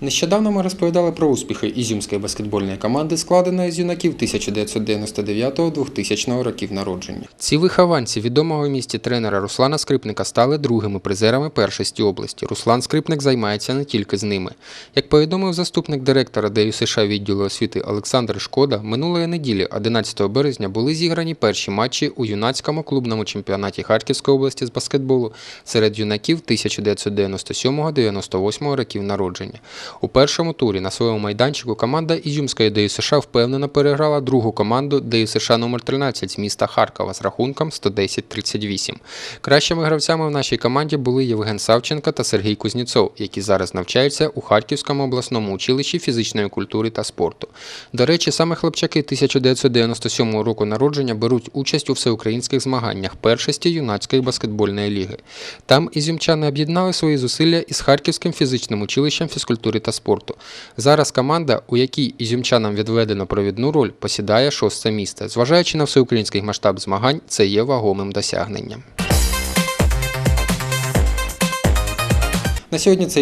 Нещодавно ми розповідали про успіхи ізюмської баскетбольної команди, складеної з юнаків 1999-2000 років народження. Ці вихованці відомого місті тренера Руслана Скрипника стали другими призерами першості області. Руслан Скрипник займається не тільки з ними. Як повідомив заступник директора ДЮСШ відділу освіти Олександр Шкода, минулої неділі, 11 березня, були зіграні перші матчі у юнацькому клубному чемпіонаті Харківської області з баскетболу серед юнаків 1997-98 років народження. У першому турі на своєму майданчику команда Ізюмської ДЮСШ впевнено переграла другу команду ДЮСШ номер 13 з міста Харкова з рахунком 110-38. Кращими гравцями в нашій команді були Євген Савченко та Сергій Кузніцов, які зараз навчаються у Харківському обласному училищі фізичної культури та спорту. До речі, саме хлопчаки 1997 року народження беруть участь у всеукраїнських змаганнях першості юнацької баскетбольної ліги. Там ізюмчани об'єднали свої зусилля із Харківським фізичним училищем фізкультури та спорту. Зараз команда, у якій ізюмчанам відведено провідну роль, посідає шосте місце. Зважаючи на всеукраїнський масштаб змагань, це є вагомим досягненням. На сьогодні це